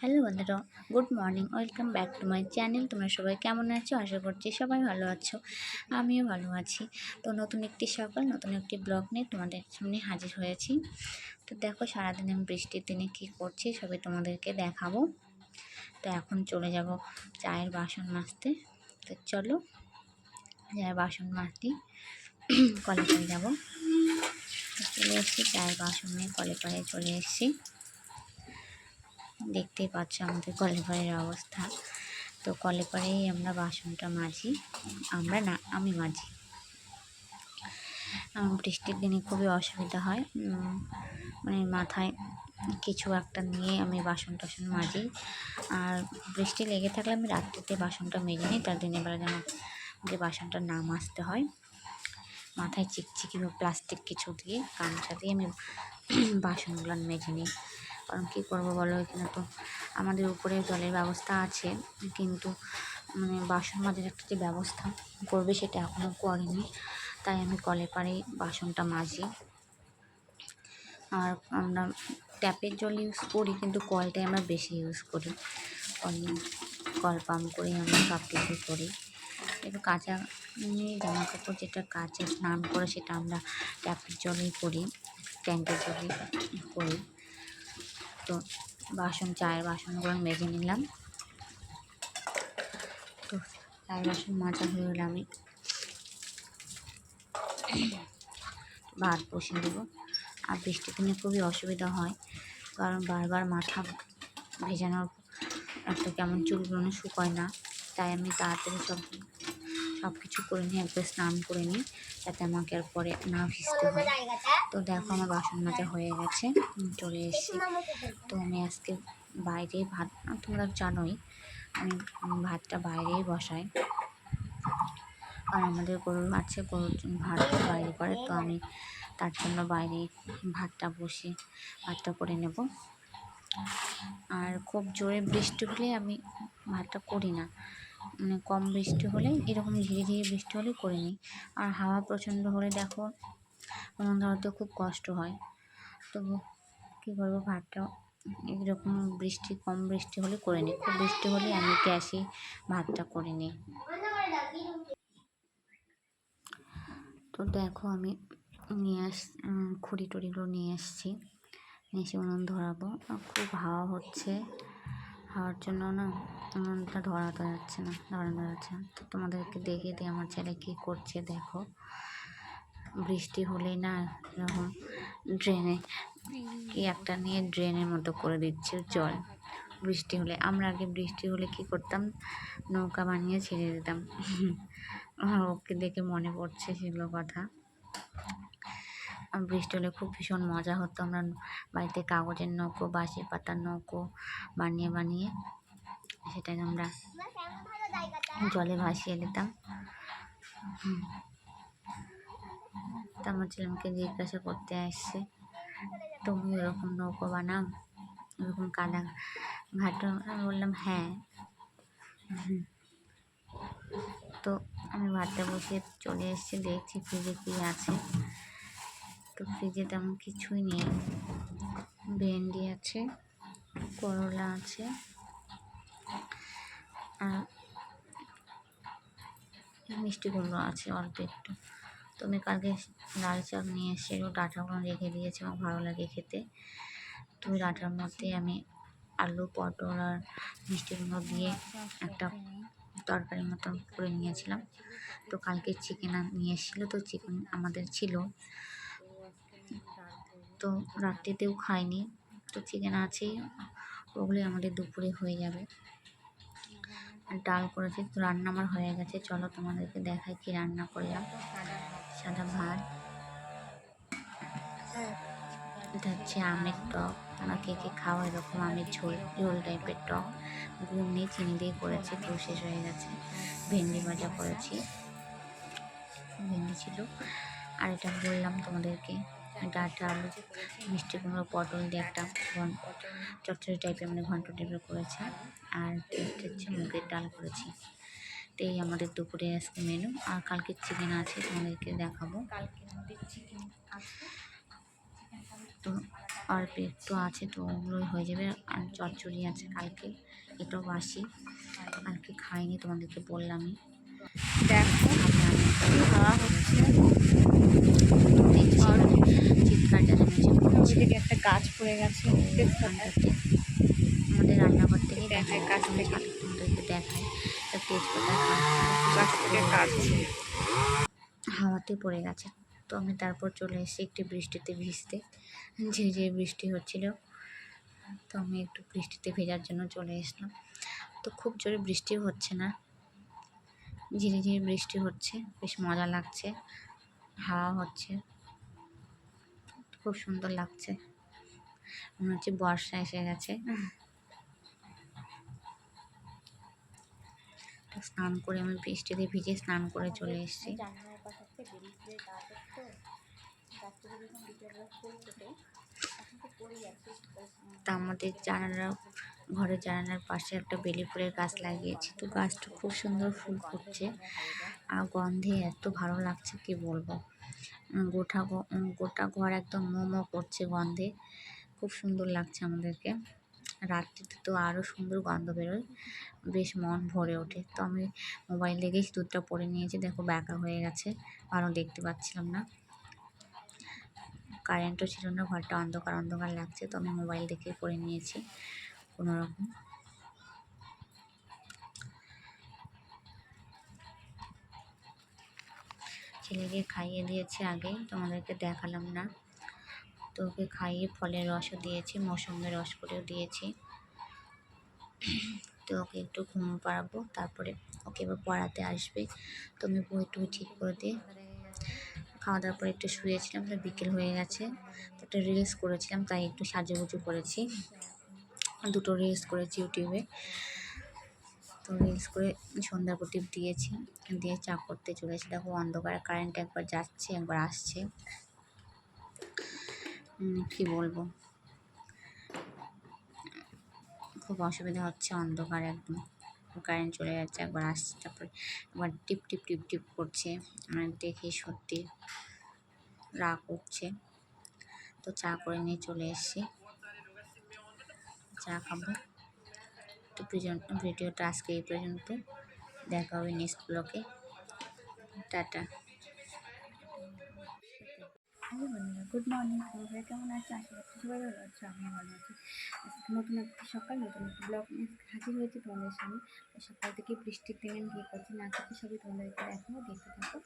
Hello বন্ধুরা good morning welcome back to my channel তোমরা সবাই কেমন আছো? আশা করছি সবাই ভালো আছো। আমিও ভালো আছি। তো নতুন একটি সকাল, নতুন একটি ব্লগ নিয়ে তোমাদের সামনে হাজির হয়েছি। তো দেখো সারাদিন আমি বৃষ্টির দিনে কী করছি সবই তোমাদেরকে দেখাবো। তো এখন চলে যাব চায়ের বাসন মাজতে। তো চলো, চায়ের বাসন মাজতে কলে পাড়ে যাব। চলে এসেছি, চায়ের বাসন নিয়ে কলে পাড়ে চলে এসেছি। দেখতেই পাচ্ছ আমাদের কলেপাড়ের অবস্থা। তো কলেপাড়েই আমরা বাসনটা মাজি, আমরা না, আমি মাজি। আমার বৃষ্টির দিনে খুবই অসুবিধা হয়। মানে মাথায় কিছু একটা নিয়ে আমি বাসন টাসন মাজি। আর বৃষ্টি লেগে থাকলে আমি রাত্রিতে বাসনটা মেজে নিই, তার দিনের বেলা যেন যে বাসনটা না মাজতে হয়। মাথায় চিকচিকি বা প্লাস্টিক কিছু দিয়ে গামছা দিয়ে আমি বাসনগুলো মেজে নিই। কারণ কী করব বলো? এখানে তো আমাদের উপরে জলের ব্যবস্থা আছে, কিন্তু মানে বাসন মাজার একটা যে ব্যবস্থা করবে সেটা এখনও করেনি। তাই আমি কলে পাড়ে বাসনটা মাজি। আর আমরা ট্যাপের জল ইউজ করি, কিন্তু কলটাই আমরা বেশি ইউজ করি। কল কল পাম্প করেই আমরা সব কিছু করি। একটু কাঁচা জামা কাপড় যেটা কাচে স্নান করে সেটা আমরা ট্যাপের জলেই করি, ট্যাঙ্কের জলেই করি। তো বাসন, চায়ের বাসনগুলো মেজে নিলাম। তো চায়ের বাসন মাজা হয়ে গেলে আমি ভাত বসিয়ে দেবো। আর বৃষ্টির দিনে খুবই অসুবিধা হয়, কারণ বারবার মাথা ভেজানোর একটা কেমন চুলগুলো শুকোয় না। তাই আমি তাড়াতাড়ি সব সব কিছু করে নিয়ে, একবার স্নান করে নিই যাতে আমাকে আর পরে না ভিজতে হয়। তো দেখো আমার বাসন মাজা হয়ে গেছে চলে এসেছি। তো আমি আজকে বাইরে ভাত তোমরা জানোই, আমি ভাতটা বাইরেই বসাই। আর আমাদের গরু আছে, গরুর ভাত বাইরে করে, তো আমি তার জন্য বাইরে ভাতটা বসে ভাতটা করে নেব। আর খুব জোরে বৃষ্টি হলে আমি ভাতটা করি না। মানে কম বৃষ্টি হলে, এরকম ধীরে ধীরে বৃষ্টি হলে করে নিই। আর হাওয়া প্রচণ্ড হলে দেখো উনুন ধরাতে খুব কষ্ট হয়। তবু কী করব ভাতটা এরকম বৃষ্টি, কম বৃষ্টি হলে করে নিই। খুব বৃষ্টি হলে আমি গ্যাসে ভাতটা করে নিই। তো দেখো, আমি নিয়ে আস খুঁড়ি টুড়িগুলো নিয়ে এসেছি নিয়ে এসে উনুন ধরাবো। খুব হাওয়া হচ্ছে। হাওয়ার জন্য না উনুনটা ধরাতে যাচ্ছে না, ধরানো যাচ্ছে না। তোমাদেরকে দেখিয়ে দিই আমার ছেলে কী করছে, দেখো। বৃষ্টি হলেই না এরকম ড্রেনে কি একটা নিয়ে ড্রেনের মতো করে দিচ্ছে জল। বৃষ্টি হলে, আমরা আগে বৃষ্টি হলে কি করতাম? নৌকা বানিয়ে ছেড়ে দিতাম। ওকে দেখে মনে পড়ছে সেগুলো কথা। বৃষ্টি হলে খুব ভীষণ মজা হতো। আমরা বাড়িতে কাগজের নৌকো বাঁশি পাতার নৌকো বানিয়ে বানিয়ে সেটাকে আমরা জলে ভাসিয়ে দিতাম। তো আমার ছেলে আমাকে জিজ্ঞাসা করতে আসছে তুমি ওরকম নৌকো বানাও? ওরকম কাদা ঘাটো? আমি বললাম হ্যাঁ। তো আমি ভাতটা বসিয়ে চলে এসেছি, দেখছি ফ্রিজে কী আছে। তো ফ্রিজে তেমন কিছুই নেই। ভেন্ডি আছে, করলা আছে, আর মিষ্টি আছে অল্প একটু। তো আমি কালকে লাল শাক নিয়ে এসে ডাঁটাগুলো রেখে দিয়েছি, আমার ভালো লাগে খেতে। তো ডাঁটার মধ্যে আমি আলু, পটল আর মিষ্টি কুমড়ো দিয়ে একটা তরকারি মতো করে নিয়েছিলাম। তো কালকে চিকেন নিয়ে এসেছিল, তো চিকেন আমাদের ছিল। তো রাত্রিতেও খাইনি। তো চিকেন আছেই ওগুলোই আমাদের দুপুরে হয়ে যাবে। ডাল করেছি, তো রান্না আমার হয়ে গেছে। চলো তোমাদেরকে দেখাই কি রান্না করলাম। সাদা ভাত, এটা হচ্ছে আমের টক। আমরা কে কে খাওয়া এরকম আমের ঝোল ঝোল টাইপের টক। গুড় নিয়ে চিনি দিয়ে করেছি, তো শেষ হয়ে গেছে। ভেন্ডি ভাজা করেছি। ভেন্ডি ছিল। আর এটা বললাম তোমাদেরকে। ডাঁটা আলু মিষ্টি কুমড়ো পটল দিয়ে একটা ঘন চচ্চড়ি টাইপের মানে ঘন্ট টাইপের করেছি। আর টেস্ট হচ্ছে মুগের ডাল করেছি। তো এই আমাদের দুপুরে আজকে মেনু আর কালকে চিকেন আছে তোমাদেরকে দেখাবো। কালকে আমাদের চিকেন আছে তো অল্প একটু আছে তো ওগুলোই হয়ে যাবে। আর চচ্চড়ি আছে কালকে এটাও বাসি। কালকে খাইনি তোমাদেরকে বললামই। দেখো হাওয়া হচ্ছে দেখছি চিৎকার চেঁচামেচি করছে ওদিকে একটা গাছ পড়ে গেছে আমাদের রান্নাঘর থেকে দেখায় কাছ থেকে। দেখায়। একটা তেজপাতা কাটছে। হাওয়াতে পড়ে গেছে। তো আমি তারপর চলে এসেছি একটু বৃষ্টিতে ভিজতে। ঝিরিঝিরি বৃষ্টি হচ্ছিল তো আমি একটু বৃষ্টিতে ভেজার জন্য চলে এসলাম তো খুব জোরে বৃষ্টি হচ্ছে না। ঝিরিঝিরি বৃষ্টি হচ্ছে বেশ মজা লাগছে হাওয়া হচ্ছে। খুব সুন্দর লাগছে। মনে হচ্ছে বর্ষা এসে গেছে। স্নান করে আমি বৃষ্টিতে ভিজে স্নান করে চলে এসেছি। জানালার তো আমাদের জানালা ঘরের জানালার পাশে একটা বেলি ফুলের গাছ লাগিয়েছি। তো গাছটা খুব সুন্দর ফুল ফুটছে। আর গন্ধে এত ভালো লাগছে কি বলব? গোটা গোটা ঘর একদম মোমো করছে গন্ধে। খুব সুন্দর লাগছে আমাদেরকে। রাত্রিতে তো আরও সুন্দর গন্ধ বেরোয়। বেশ মন ভরে ওঠে। তো আমি মোবাইল দেখেই দুধটা পরে নিয়েছি। দেখো ব্যাকা হয়ে গেছে। ভালো দেখতে পাচ্ছিলাম না। কারেন্টও ছিল না। ঘরটা অন্ধকার অন্ধকার লাগছে। তো আমি মোবাইল দেখে পরে নিয়েছি কোনো রকম ছেলেকে খাইয়ে দিয়েছি আগে। তোমাদেরকে দেখালাম না। তো ওকে খাইয়ে ফলের রসও দিয়েছি মৌসুমের রস করেও দিয়েছি। তো ওকে একটু ঘুম পাড়াবো, তারপরে ওকে এবার পড়াতে আসবে। তো আমি টুই ঠিক করে দিয়ে খাওয়া দাওয়ার পরে একটু শুয়েছিলাম, তো বিকেল হয়ে গেছে। একটা রিলস করেছিলাম, তাই একটু সাজুগুজু করেছি। দুটো রিলস করেছি ইউটিউবে। তো রিলস করে সন্ধ্যা প্রদীপ দিয়েছি, দিয়ে চা করতে চলেছি। দেখো অন্ধকারে কারেন্ট একবার যাচ্ছে, একবার আসছে। কি বলব? খুব অসুবিধা হচ্ছে অন্ধকার একদম। কারেন্ট চলে যাচ্ছে, একবার আসছে, তারপরে একবার টিপ টিপ টিপ টিপ করছে। মানে দেখে সত্যি রাগ উঠছে তো চা করে নিয়ে চলে এসেছি। চা খাব। তো ভিডিওটা আজকে এই পর্যন্ত। দেখা হবে নেক্সট ব্লকে টাটা। হ্যালো বন্ধুরা গুড মর্নিং সবাই কেমন আছে আশা করছি সবাই ভালো আছে আমি ভালো আছি। আজকে নতুন একটি সকাল, নতুন একটি ব্লগ হাজির হয়েছে তোমাদের সামনে। সকাল থেকে বৃষ্টির দিনে বিয়ে করছি না করতে সবাই তোমাদেরকে এখনও দেখতে থাকো।